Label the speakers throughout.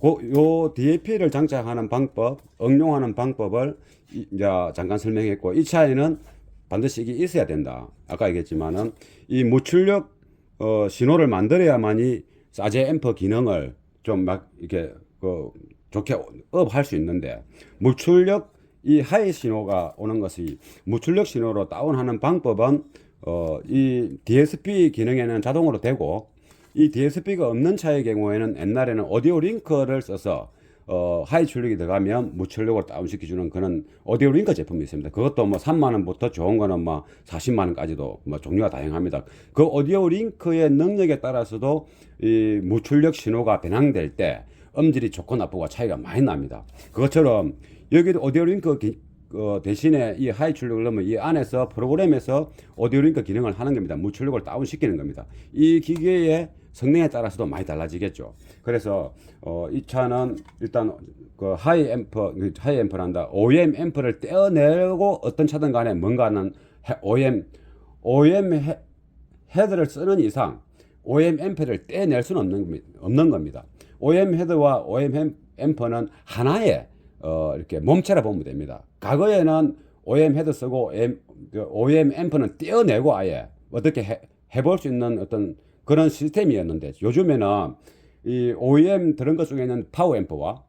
Speaker 1: 그, 요 DAP를 장착하는 방법, 응용하는 방법을 이- 이제 잠깐 설명했고 이 차에는 반드시 이게 있어야 된다. 아까 얘기했지만은 이 무출력 어, 신호를 만들어야만이 사제 앰프 기능을 좀 막 이렇게 그 좋게 업할 수 있는데 무출력 이 하이 신호가 오는 것이 무출력 신호로 다운하는 방법은 어, 이 DSP 기능에는 자동으로 되고 이 DSP가 없는 차의 경우에는 옛날에는 오디오 링크를 써서 어, 하이 출력이 들어가면 무출력으로 다운시켜주는 그런 오디오 링크 제품이 있습니다. 그것도 뭐 3만 원부터 좋은 거는 뭐 40만 원까지도 뭐 종류가 다양합니다. 그 오디오 링크의 능력에 따라서도 이 무출력 신호가 변환될 때 음질이 좋고 나쁘고 차이가 많이 납니다. 그것처럼 여기도 오디오 링크 기, 어, 대신에 이 하이 출력을 넣으면 이 안에서 프로그램에서 오디오 링크 기능을 하는 겁니다. 무출력을 다운시키는 겁니다. 이 기계의 성능에 따라서도 많이 달라지겠죠. 그래서 어, 이 차는 일단 그 하이 앰프, 그 하이 앰프란다. OEM 앰프를 떼어내고 어떤 차든 간에 뭔가는 해- OEM, OEM 헤, 헤드를 쓰는 이상 OEM 앰프를 떼낼 수는 없는, 없는 겁니다. OEM 헤드와 OEM 앰- 앰프는 하나의 어, 이렇게 몸체라 보면 됩니다. 과거에는 OEM 헤드 쓰고 OEM, 그 OEM 앰프는 떼어내고 아예 어떻게 해, 해볼 수 있는 어떤 그런 시스템이었는데 요즘에는 이 OEM 들은 것 중에는 파워 앰프와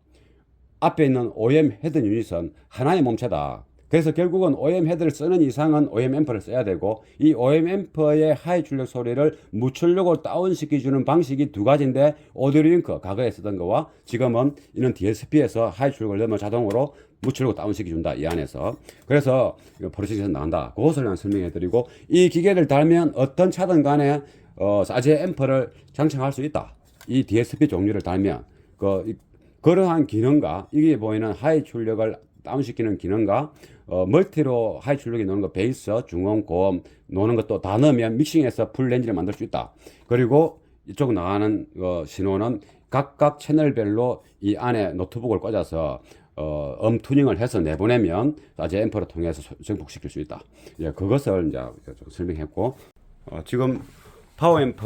Speaker 1: 앞에 있는 OEM 헤드 유닛은 하나의 몸체다. 그래서 결국은 OEM 헤드를 쓰는 이상은 OEM 앰프를 써야 되고 이 OEM 앰프의 하이 출력 소리를 무출력으로 다운시켜주는 방식이 두 가지인데 오디오 링크 과거에 쓰던 거와 지금은 이는 DSP에서 하이 출력을 넣으면 자동으로 무출력으로 다운시켜준다 이 안에서 그래서 이거 프로세스에서 나온다 그것을 난 설명해 드리고 이 기계를 달면 어떤 차든 간에 어, 사제 앰프를 장착할 수 있다 이 DSP 종류를 달면 그 이- 그러한 기능과 이게 보이는 하이 출력을 다운시키는 기능과 어, 멀티로 하이 출력이 노는 거 베이스, 중음, 고음 노는 것도 다 넣으면 믹싱해서 풀 렌즈를 만들 수 있다. 그리고 이쪽 나가는 어, 신호는 각각 채널별로 이 안에 노트북을 꽂아서 어, 음 튜닝을 해서 내보내면 사제 앰프를 통해서 소- 정복시킬 수 있다. 예, 그것을 이제 좀 설명했고 어, 지금 파워 앰프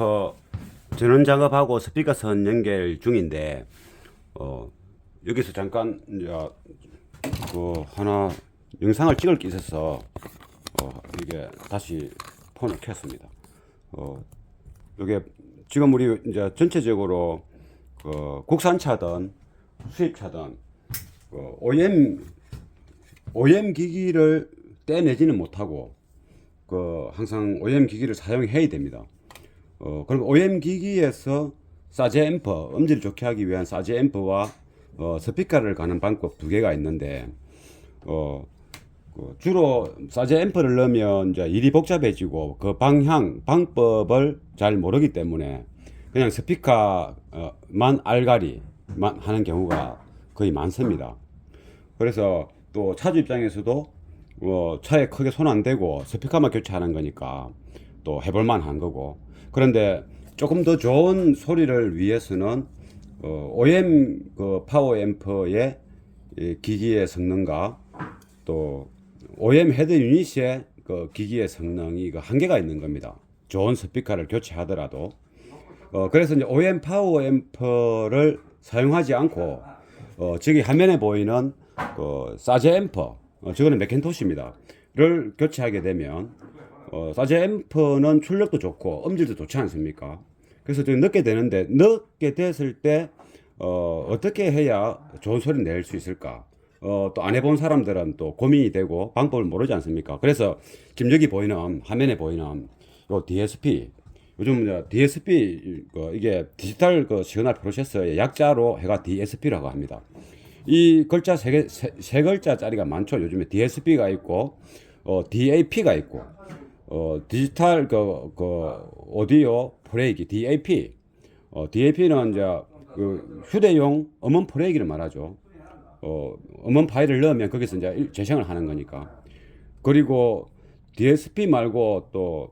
Speaker 1: 전원 작업하고 스피커 선 연결 중인데 어, 여기서 잠깐 이제 그 하나 영상을 찍을 게 있어서 어, 이게 다시 폰을 켰습니다. 어, 이게 지금 우리 이제 전체적으로 그 국산차든 수입차든 그 OEM OEM 기기를 떼내지는 못하고 그 항상 OEM 기기를 사용해야 됩니다. 어, 그럼 OEM 기기에서 사제 앰프, 음질을 좋게 하기 위한 사제 앰프와 어, 스피커를 가는 방법 두 개가 있는데, 어, 그 주로 사제 앰프를 넣으면 이제 일이 복잡해지고 그 방향, 방법을 잘 모르기 때문에 그냥 스피커만 알가리만 하는 경우가 거의 많습니다. 그래서 또 차주 입장에서도 어, 차에 크게 손 안 대고 스피커만 교체하는 거니까 또 해볼 만 한 거고 그런데 조금 더 좋은 소리를 위해서는 어, OM 그 파워 앰프의 이 기기의 성능과 또 OM 헤드 유닛의 그 기기의 성능이 그 한계가 있는 겁니다. 좋은 스피커를 교체하더라도 어, 그래서 이제 OM 파워 앰프를 사용하지 않고 어, 저기 화면에 보이는 그 사제 앰프, 어, 저거는 맥켄토시입니다.를 교체하게 되면 어, 사제 앰프는 출력도 좋고 음질도 좋지 않습니까? 그래서 좀 넣게 되는데 넣게 됐을 때 어, 어떻게 해야 좋은 소리 낼수 있을까? 어, 또 안 해본 사람들은 또 고민이 되고 방법을 모르지 않습니까? 그래서 지금 여기 보이는 화면에 보이는 요 DSP 요즘 DSP 그 이게 디지털 그 시그널 프로세서의 약자로 해가 DSP라고 합니다. 이 글자 세, 개, 세, 세 글자짜리가 많죠. 요즘에 DSP가 있고 어, DAP가 있고 어, 디지털 그, 그 오디오 프레이기 DAP 어, DAP는 이제 그 휴대용 음원 프레이기를 말하죠. 어, 음원 파일을 넣으면 거기서 이제 일- 재생을 하는 거니까. 그리고 DSP 말고 또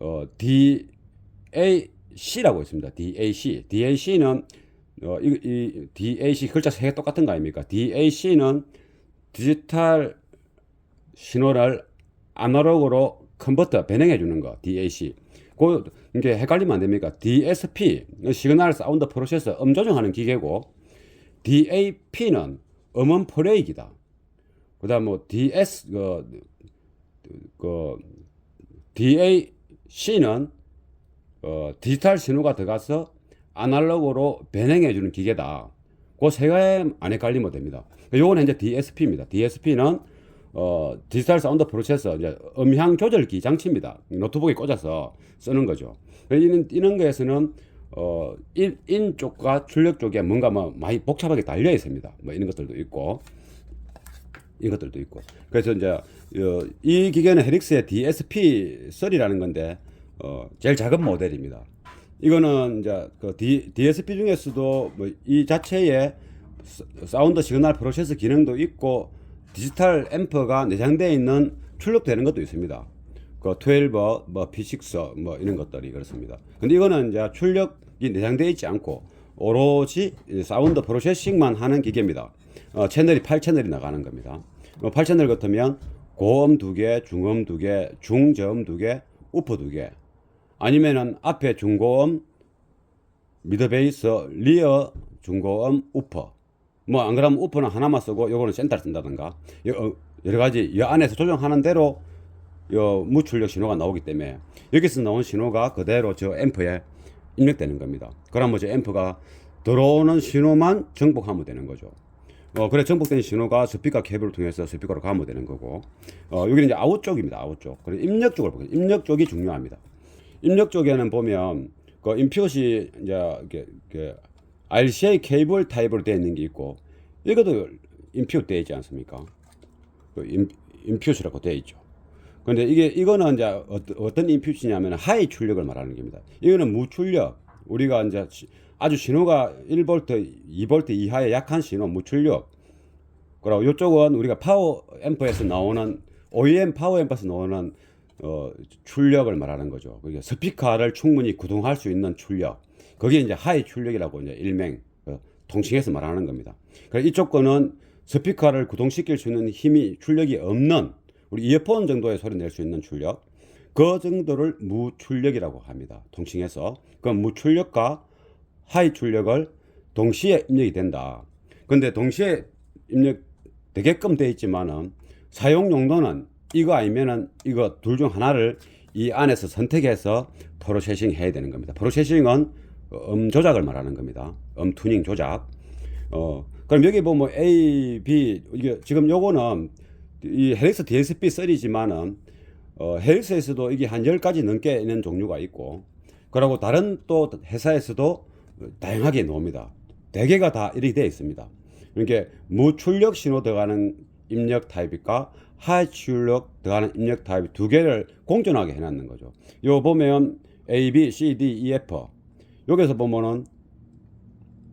Speaker 1: 어, DAC라고 있습니다. DAC. DAC는 어, 이, 이 DAC 글자 세 개 똑같은 거 아닙니까? DAC는 디지털 신호를 아날로그로 컨버터 변형해 주는 거 DAC. 그 이게 헷갈리면 안 됩니까? DSP 시그널 사운드 프로세서 음 조정하는 기계고 DAP는 음원 플레이기다. 그다음 뭐 DS 그, 그 DAC는 어, 디지털 신호가 들어가서 아날로그로 변형해 주는 기계다. 그 세 가지 안에 깔리면 됩니다. 요거는 이제 DSP입니다. DSP는 어, 디지털 사운드 프로세서 이제 음향 조절기 장치입니다. 노트북에 꽂아서 쓰는 거죠. 이런 이런 거에서는 어, 인, 인 쪽과 출력 쪽에 뭔가 뭐 많이 복잡하게 달려 있습니다. 뭐 이런 것들도 있고 이것들도 있고. 그래서 이제 어, 이 기계는 헤릭스의 DSP3라는 건데 어, 제일 작은 모델입니다. 이거는 이제 그 D, DSP 중에서도 뭐 이 자체에 사- 사운드 시그널 프로세서 기능도 있고 디지털 앰프가 내장되어 있는 출력되는 것도 있습니다. 그 12, 뭐 P6 뭐 이런 것들이 그렇습니다. 근데 이거는 이제 출력이 내장되어 있지 않고 오로지 이 사운드 프로세싱만 하는 기계입니다. 어, 채널이 8채널이 나가는 겁니다. 어, 8채널 같으면 고음 두 개, 중음 두 개, 중저음 두 개, 우퍼 두 개. 아니면은 앞에 중고음, 미드 베이스, 리어, 중고음, 우퍼. 뭐 안 그러면 우퍼는 하나만 쓰고 요거는 센터를 쓴다든가 여, 어, 여러 가지 이 안에서 조정하는 대로 요 무출력 신호가 나오기 때문에 여기서 나온 신호가 그대로 저 앰프에 입력되는 겁니다. 그러면 저 앰프가 들어오는 신호만 정복하면 되는 거죠. 어, 그래 정복된 신호가 스피커 케이블을 통해서 스피커로 가면 되는 거고, 어, 여기는 이제 아웃 쪽입니다. 아웃 쪽. 그리고 입력 쪽을 보겠습니다. 입력 쪽이 중요합니다. 입력 쪽에는 보면 그 인풋이 이제 이렇게, 이렇게 RCA 케이블 타입으로 되어 있는 게 있고, 이것도 인풋 되어 있지 않습니까? 그 인, 인풋이라고 되어 있죠. 근데 이게 이거는 이제 어떤, 인풋이냐면 하이 출력을 말하는 겁니다. 이거는 무출력. 우리가 이제 시- 아주 신호가 1볼트, 2볼트 이하의 약한 신호 무출력. 그리고 이쪽은 우리가 파워 앰프에서 나오는 OEM 파워 앰프에서 나오는 어, 출력을 말하는 거죠. 그게 스피커를 충분히 구동할 수 있는 출력. 그게 이제 하이 출력이라고 이제 일명 어, 통칭해서 말하는 겁니다. 그래서 이쪽 거는 스피커를 구동시킬 수 있는 힘이 출력이 없는 우리 이어폰 정도의 소리 낼 수 있는 출력. 그 정도를 무출력이라고 합니다. 통칭해서. 그 무출력과 하이 출력을 동시에 입력이 된다. 근데 동시에 입력 되게끔 돼 있지만은 사용 용도는 이거 아니면은 이거 둘 중 하나를 이 안에서 선택해서 프로세싱 해야 되는 겁니다. 프로세싱은 음 조작을 말하는 겁니다. 음 튜닝 조작. 어, 그럼 여기 보면 A, B, 이게 지금 요거는 이 헬릭스 DSP 3지만은 어, 헬릭스에서도 이게 한 10가지 넘게 있는 종류가 있고, 그리고 다른 또 회사에서도 다양하게 나옵니다. 대개가 다 이렇게 되어 있습니다. 이렇게 무출력 신호 들어가는 입력 타입과 하이 출력 들어가는 입력 타입 두 개를 공존하게 해놨는 거죠. 요 보면 A, B, C, D, E, F. 여기서 보면은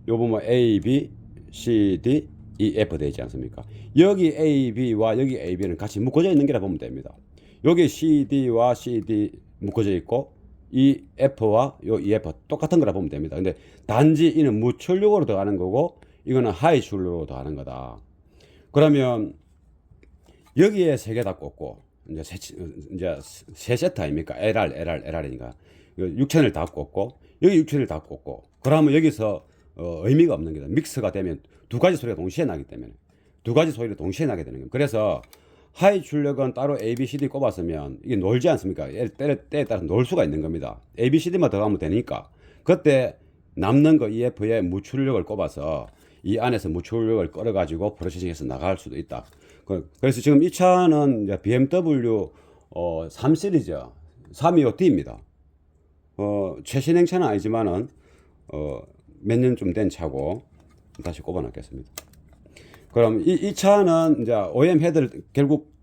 Speaker 1: 요 보면 A, B, C, D, E, F 되지 않습니까? 여기 A, B와 여기 A, B는 같이 묶어져 있는 게라 보면 됩니다. 여기 C, D와 C, D 묶어져 있고 이 F와 요 E, F 똑같은 거라 보면 됩니다. 근데 단지 이는 무출력으로 들어가는 거고 이거는 하이 출력으로 들어가는 거다. 그러면 여기에 세 개 다 꽂고 이제 세, 이제 세 세트 아닙니까? LR, LR, LR이니까 6천을 다 꽂고 여기 6천을 다 꽂고 그러면 여기서 어, 의미가 없는 거다. 믹스가 되면 두 가지 소리가 동시에 나기 때문에 두 가지 소리를 동시에 나게 되는 거예요. 그래서 하이 출력은 따로 A, B, C, D 꼽았으면 이게 놀지 않습니까? 때, 때에 따라 놀 수가 있는 겁니다. A, B, C, D만 들어가면 되니까 그때 남는 거 EF에 무출력을 꼽아서 이 안에서 무출력을 끌어가지고 프로세싱해서 나갈 수도 있다. 그- 그래서 지금 이 차는 BMW 어, 3 시리즈 325D입니다. 어, 최신 행차는 아니지만은 어, 몇 년 좀 된 차고 다시 꼽아놨겠습니다. 그럼 이, 이 차는 이제 OEM 헤드를 결국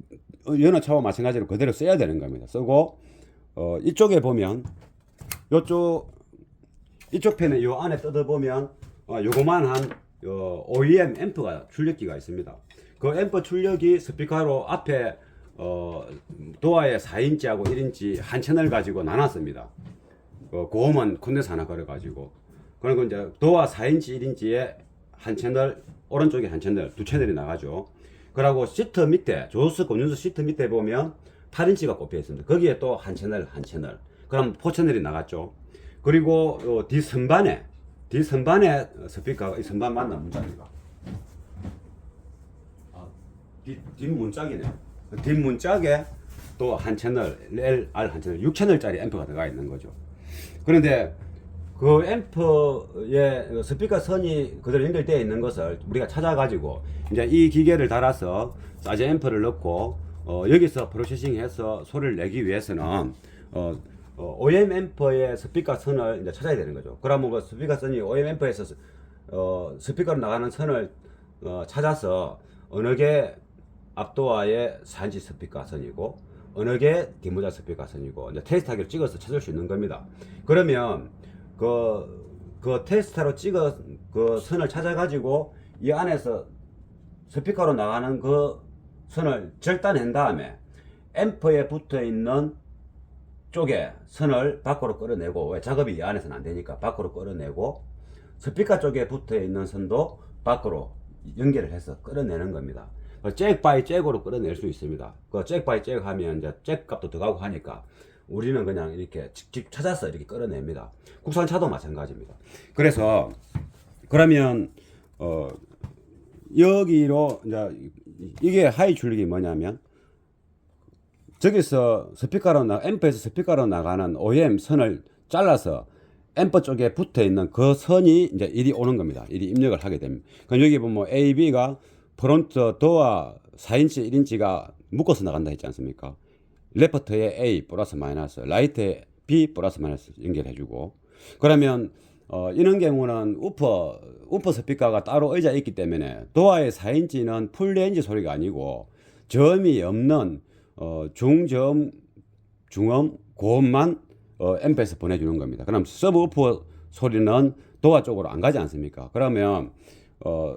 Speaker 1: 여느 차와 마찬가지로 그대로 써야 되는 겁니다. 쓰고 어, 이쪽에 보면 이쪽 이쪽 편에 요 안에 뜯어 보면 어, 요거만한 어, OEM 앰프가 출력기가 있습니다. 그 앰프 출력이 스피커로 앞에 어, 도어에 4인치하고 1인치 한 채널 가지고 나눴습니다. 어, 고음은 콘덴서 하나 걸어가지고 그리고 이제 도어 4인치 1인치에 한 채널 오른쪽에 한 채널 두 채널이 나가죠. 그리고 시트 밑에 조스 권윤수 시트 밑에 보면 8인치가 꼽혀 있습니다. 거기에 또 한 채널 한 채널 그럼 4 채널이 나갔죠. 그리고 요뒤 선반에 뒤 선반에 스피커 이 선반 맞나 문자입니까? 뒷, 뒷문짝이네. 그 뒷문짝에 또 한 채널, L, R 한 채널, 6채널짜리 앰프가 들어가 있는 거죠. 그런데 그 앰프에 그 스피커 선이 그대로 연결되어 있는 것을 우리가 찾아가지고 이제 이 기계를 달아서 사제 앰프를 넣고 어, 여기서 프로세싱해서 소리를 내기 위해서는 어, 어, OM 앰프의 스피커 선을 이제 찾아야 되는 거죠. 그러면 그 스피커 선이 OM 앰프에서 스- 어, 스피커로 나가는 선을 어, 찾아서 어느 게 앞도어의 4인치 스피커 선이고 어느 게 뒷모자 스피커 선이고 이제 테스트하기로 찍어서 찾을 수 있는 겁니다. 그러면 그, 그 테스트로 찍어 그 선을 찾아가지고 이 안에서 스피커로 나가는 그 선을 절단한 다음에 앰프에 붙어 있는 쪽에 선을 밖으로 끌어내고 왜 작업이 이 안에서는 안 되니까 밖으로 끌어내고 스피커 쪽에 붙어 있는 선도 밖으로 연결을 해서 끌어내는 겁니다. 잭 바이 잭으로 끌어낼 수 있습니다. 그잭 바이 잭 하면 이제 잭 값도 들어가고 하니까 우리는 그냥 이렇게 직접 찾아서 이렇게 끌어냅니다. 국산차도 마찬가지입니다. 그래서 그러면 어 여기로 이제 이게 하이 출력이 뭐냐면 저기서 스피커로 나 앰프에서 스피커로 나가는 OEM 선을 잘라서 앰프 쪽에 붙어 있는 그 선이 이제 이리 오는 겁니다. 이리 입력을 하게 됩니다. 그럼 여기 보면 A, B가 프론트 도어 4인치, 1인치가 묶어서 나간다 했지 않습니까? 레프트에 A 플러스 마이너스, 라이트에 B 플러스 마이너스 연결해주고 그러면 어, 이런 경우는 우퍼 우퍼 스피커가 따로 의자에 있기 때문에 도어의 4인치는 풀레인지 소리가 아니고 저음이 없는 어, 중저음, 중음, 고음만 어, 앰프에서 보내주는 겁니다. 그럼 서브우퍼 소리는 도어 쪽으로 안 가지 않습니까? 그러면 어,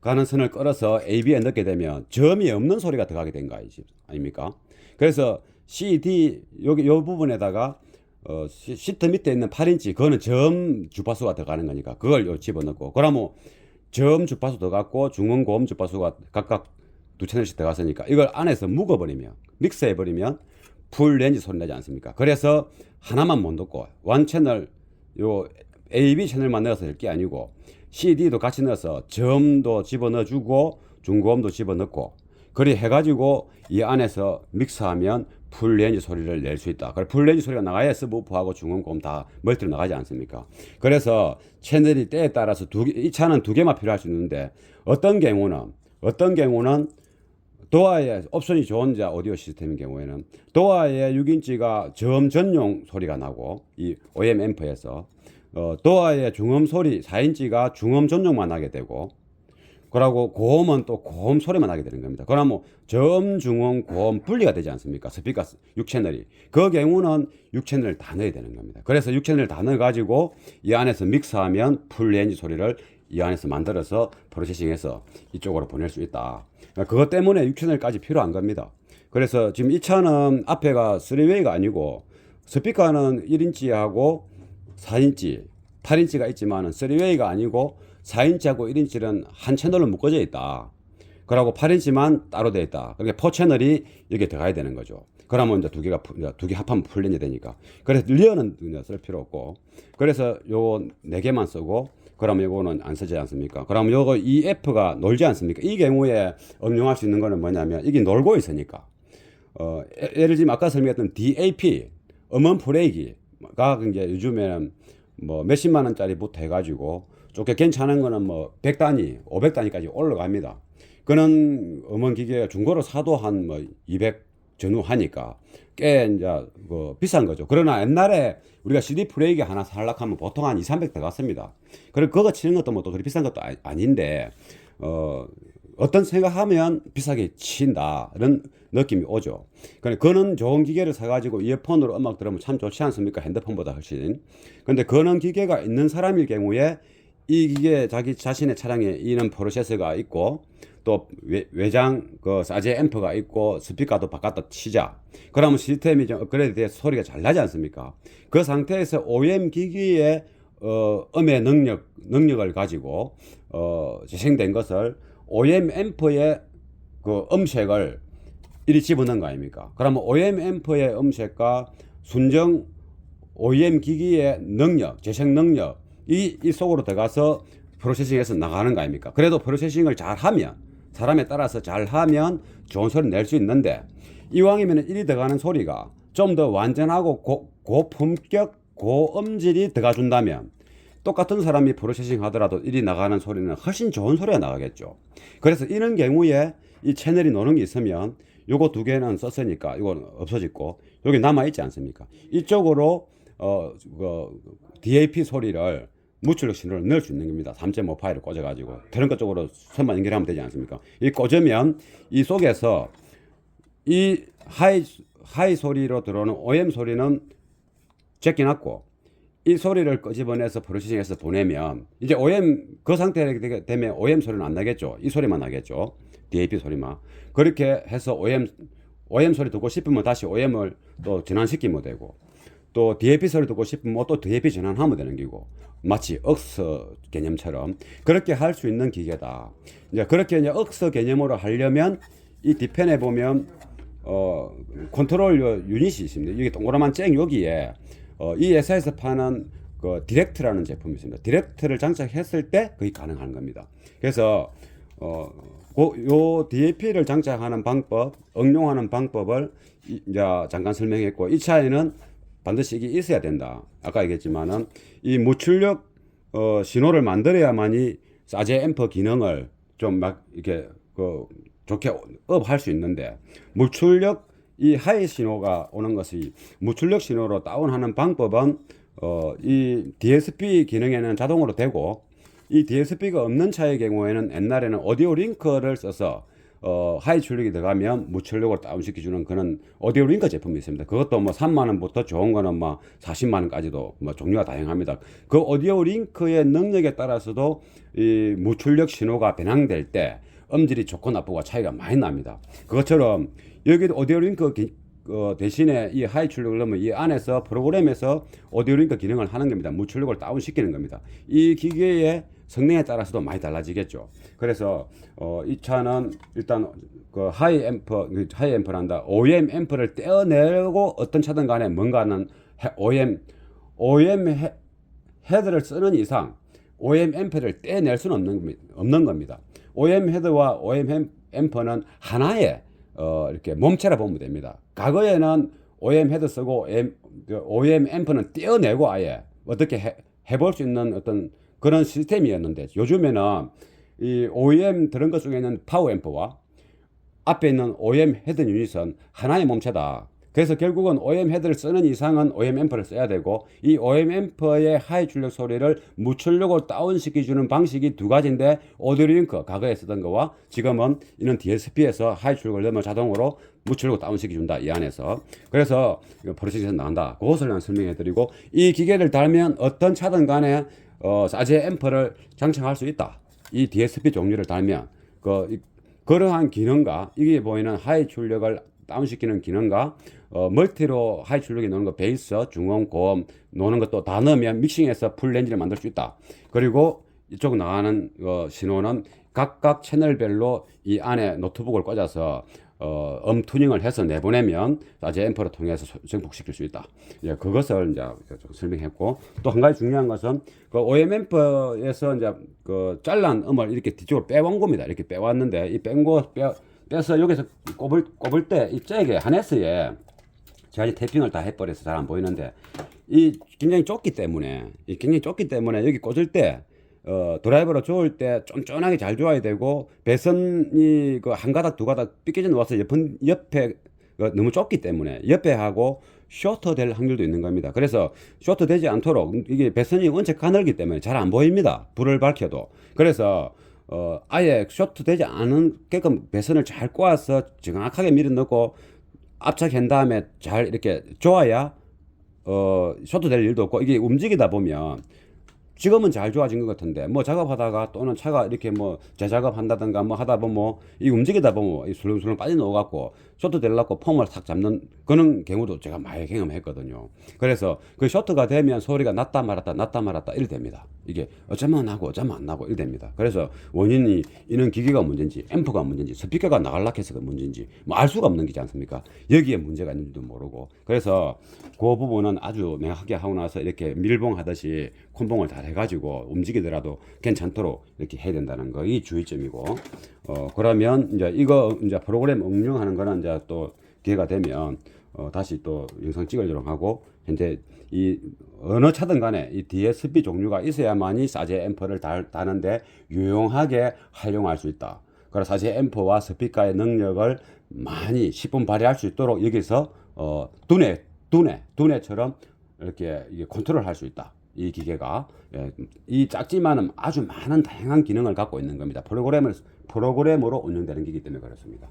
Speaker 1: 가는 선을 끌어서 AB에 넣게 되면 저음이 없는 소리가 들어가게 된 거 아닙니까? 그래서 CD 여기 요 부분에다가 어, 시- 시트 밑에 있는 8인치 그거는 저음 주파수가 들어가는 거니까 그걸 요 집어넣고 그러면 저음 주파수 들어갔고 중음 고음 주파수가 각각 두 채널씩 들어갔으니까 이걸 안에서 묵어버리면 믹스해버리면 풀 렌즈 소리 나지 않습니까? 그래서 하나만 못 넣고 원 채널 요 A, B 채널만 넣어서 될 게 아니고 CD도 같이 넣어서 저음도 집어넣어주고 중고음도 집어넣고 그리 해가지고 이 안에서 믹스하면 풀 렌즈 소리를 낼 수 있다. 그래 풀 렌즈 소리가 나가야 스부프하고 중음 고음 다 멀티로 나가지 않습니까? 그래서 채널이 때에 따라서 두 개, 이 차는 두 개만 필요할 수 있는데 어떤 경우는 어떤 경우는 도어에 옵션이 좋은 자 오디오 시스템인 경우에는 도어에 6인치가 저음 전용 소리가 나고 이 OM 앰프에서 어, 도어에 중음 소리 4인치가 중음 전용만 나게 되고 그러고 고음은 또 고음 소리만 나게 되는 겁니다. 그러면 뭐 저음, 중음, 고음 분리가 되지 않습니까? 스피커 6채널이. 그 경우는 6채널을 다 넣어야 되는 겁니다. 그래서 6채널을 다 넣어가지고 이 안에서 믹스하면 풀 레인지 소리를 이 안에서 만들어서 프로세싱해서 이쪽으로 보낼 수 있다. 그것 때문에 6채널까지 필요한 겁니다. 그래서 지금 이 차는 앞에가 3웨이가 아니고 스피커는 1인치하고 4인치, 8인치가 있지만은 3웨이가 아니고 4인치하고 1인치는 한 채널로 묶어져 있다. 그러고 8인치만 따로 돼 있다. 그러니까 포 채널이 여기에 들어가야 되는 거죠. 그러면 이제 두 개가 두 개 합하면 풀린이 되니까. 그래서 리어는 쓸 필요 없고. 그래서 요 네 개만 쓰고 그러면 요거는 안 쓰지 않습니까? 그러면 요거 이 F가 놀지 않습니까? 이 경우에 응용할 수 있는 거는 뭐냐면 이게 놀고 있으니까. 어, 예- 예를 들면 아까 설명했던 DAP, 음원 프레이기 가 이제 요즘에는 뭐 몇십만 원짜리 부터 해가지고 좋게 괜찮은 거는 뭐 100단위, 500단위까지 올라갑니다. 그는 음원 기계가 중고로 사도 한뭐200 전후 하니까 꽤 이제 그 비싼 거죠. 그러나 옛날에 우리가 CD 플레이기 하나 살락하면 보통 한 2, 300 들어갔습니다. 그리고 그거 치는 것도 뭐 또 그리 비싼 것도 아- 아닌데 어 어떤 생각하면 비싸게 친다 이런 느낌이 오죠. 그러니까 그는 좋은 기계를 사가지고 이어폰으로 음악 들으면 참 좋지 않습니까? 핸드폰보다 훨씬. 근데 그는 기계가 있는 사람일 경우에 이 기계 자기 자신의 차량에 이런 프로세서가 있고 또 외, 외장 그 사제 앰프가 있고 스피커도 바깥다 치자. 그러면 시스템이 좀 업그레이드 돼서 소리가 잘 나지 않습니까? 그 상태에서 OEM 기기의 어, 음의 능력 능력을 가지고 어, 재생된 것을 OEM 앰프의 그 음색을 이리 집어넣은 거 아닙니까? 그러면 OEM 앰프의 음색과 순정 OEM 기기의 능력, 재생 능력 이, 이 속으로 들어가서 프로세싱해서 나가는 거 아닙니까? 그래도 프로세싱을 잘 하면 사람에 따라서 잘 하면 좋은 소리 낼 수 있는데 이왕이면 일이 들어가는 소리가 좀 더 완전하고 고, 고품격 고음질이 들어가 준다면 똑같은 사람이 프로세싱 하더라도 일이 나가는 소리는 훨씬 좋은 소리가 나가겠죠. 그래서 이런 경우에 이 채널이 노는 게 있으면 요거 두 개는 썼으니까 이건 없어지고 여기 남아 있지 않습니까? 이쪽으로 어, 그 DAP 소리를 무출력 신호를 넣을 수 있는 겁니다. 3.5 파일을 꽂아가지고 것 쪽으로 선만 연결하면 되지 않습니까? 이 꽂으면 이 속에서 이 하이 하이 소리로 들어오는 OM 소리는 제껴놨고 이 소리를 끄집어내서 프로세싱해서 보내면 이제 OM 그 상태 되면 OM 소리는 안 나겠죠. 이 소리만 나겠죠. DAP 소리만 그렇게 해서 OM OM 소리 듣고 싶으면 다시 OM을 또 전환시키면 되고 또 DAP 소리 듣고 싶으면 또 DAP 전환하면 되는 기고 마치 억서 개념처럼 그렇게 할 수 있는 기계다. 이제 그렇게 이제 억서 개념으로 하려면 이 뒤편에 보면 어 컨트롤 요 유닛이 있습니다. 여기 동그라만 쨍 여기에 어, 이 회사에서 파는 그 디렉트라는 제품이 있습니다. 디렉트를 장착했을 때 그게 가능한 겁니다. 그래서 어, 고, 요 DAP를 장착하는 방법, 응용하는 방법을 이, 이제 잠깐 설명했고 이 차에는 반드시 이게 있어야 된다. 아까 얘기했지만은 이 무출력 어, 신호를 만들어야만이 사제 앰프 기능을 좀 막 이렇게 그 좋게 업할 수 있는데 무출력 이 하이 신호가 오는 것이 무출력 신호로 다운하는 방법은 어, 이 DSP 기능에는 자동으로 되고 이 DSP가 없는 차의 경우에는 옛날에는 오디오 링크를 써서 어, 하이 출력이 들어가면 무출력으로 다운시켜주는 그런 오디오 링크 제품이 있습니다. 그것도 뭐 3만 원부터 좋은 거는 뭐 40만 원까지도 뭐 종류가 다양합니다. 그 오디오 링크의 능력에 따라서도 이 무출력 신호가 변환될 때 음질이 좋고 나쁘고 차이가 많이 납니다. 그것처럼 여기도 오디오 링크 기, 어, 대신에 이 하이 출력을 넣으면 이 안에서 프로그램에서 오디오 링크 기능을 하는 겁니다. 무출력을 다운시키는 겁니다. 이 기계의 성능에 따라서도 많이 달라지겠죠. 그래서 어, 이 차는 일단 그 하이 앰프, 그 하이 앰프란다. OEM 앰프를 떼어내고 어떤 차든 간에 뭔가는 해- OEM, OEM 헤, 헤드를 쓰는 이상 OEM 앰프를 떼낼 수는 없는, 없는 겁니다. OEM 헤드와 OEM 앰- 앰프는 하나의 어, 이렇게 몸체라 보면 됩니다. 과거에는 OEM 헤드 쓰고 OEM, 그 OEM 앰프는 떼어내고 아예 어떻게 해, 해볼 수 있는 어떤 그런 시스템이었는데 요즘에는 이 OEM 들은 것 중에는 파워 앰프와 앞에 있는 OEM 헤드 유닛은 하나의 몸체다. 그래서 결국은 OEM 헤드를 쓰는 이상은 OEM 앰프를 써야 되고 이 OEM 앰프의 하이 출력 소리를 무출력으로 다운시켜주는 방식이 두 가지인데 오디오 링크 과거에 쓰던 거와 지금은 이는 DSP에서 하이 출력을 넣으면 자동으로 무출력으로 다운시켜준다 이 안에서. 그래서 프로세싱에서 나간다 그것을 난 설명해 드리고 이 기계를 달면 어떤 차든 간에 어, 사제 앰프를 장착할 수 있다. 이 DSP 종류를 달면 그 이- 그러한 기능과 이게 보이는 하이 출력을 다운시키는 기능과 어, 멀티로 하이 출력이 노는 거 베이스, 중음, 고음 노는 것도 다 넣으면 믹싱해서 풀 렌즈를 만들 수 있다. 그리고 이쪽 나가는 어, 신호는 각각 채널별로 이 안에 노트북을 꽂아서 어, 음 튜닝을 해서 내보내면 사제 앰프를 통해서 소- 정복시킬 수 있다. 예, 그것을 이제 좀 설명했고 또 한 가지 중요한 것은 그 OM 앰프에서 이제 그 잘란 음을 이렇게 뒤쪽으로 빼온 겁니다. 이렇게 빼왔는데 이 뺀 거 빼, 빼서 여기서 꼽을 꼽을 때 이 잭에 하네스에 제가 이제 태핑을 다 해버려서 잘 안 보이는데 이 굉장히 좁기 때문에 이 굉장히 좁기 때문에 여기 꽂을 때 어, 드라이버로 조을 때 쫀쫀하게 잘 조아야 되고 배선이 그 한 가닥 두 가닥 삐껴져 나와서 옆은 옆에 그 너무 좁기 때문에 옆에 하고 쇼터 될 확률도 있는 겁니다. 그래서 쇼터 되지 않도록 이게 배선이 원체 가늘기 때문에 잘 안 보입니다. 불을 밝혀도. 그래서 어, 아예 쇼트 되지 않게끔 배선을 잘 꼬아서 정확하게 밀어 넣고 압착한 다음에 잘 이렇게 조아야 어 쇼트 될 일도 없고 이게 움직이다 보면 지금은 잘 좋아진 것 같은데 뭐 작업하다가 또는 차가 이렇게 뭐 재작업 한다든가 뭐 하다 보면 이 움직이다 보면 이 술렁술렁 빠져나와 갖고 쇼트 되려고 폼을 탁 잡는 그런 경우도 제가 많이 경험했거든요. 그래서 그 쇼트가 되면 소리가 났다 말았다 났다 말았다 이래 됩니다. 이게 어쩌면 나고 어쩌면 안 나고 이래 됩니다. 그래서 원인이 이는 기계가 문제인지 앰프가 문제인지 스피커가 나갈라 해서가 문제인지 뭐 알 수가 없는 거지 않습니까? 여기에 문제가 있는지도 모르고 그래서 그 부분은 아주 명확하게 하고 나서 이렇게 밀봉하듯이 콘봉을 다 해가지고 움직이더라도 괜찮도록 이렇게 해야 된다는 거이 주의점이고 어 그러면 이제 이거 이제 프로그램 응용하는 거는 이제 또 기회가 되면 어 다시 또 영상 찍으려고 하고 현재 이 어느 차든 간에 이 DSP 종류가 있어야만이 사제 앰프를 달, 다는데 유용하게 활용할 수 있다. 그래서 사제 앰프와 스피커의 능력을 많이 10분 발휘할 수 있도록 여기서 어 두뇌 두뇌 두뇌처럼 이렇게 이게 컨트롤할 수 있다. 이 기계가 예, 이 작지만은 아주 많은 다양한 기능을 갖고 있는 겁니다. 프로그램을 프로그램으로 운영되는 기기 때문에 그렇습니다.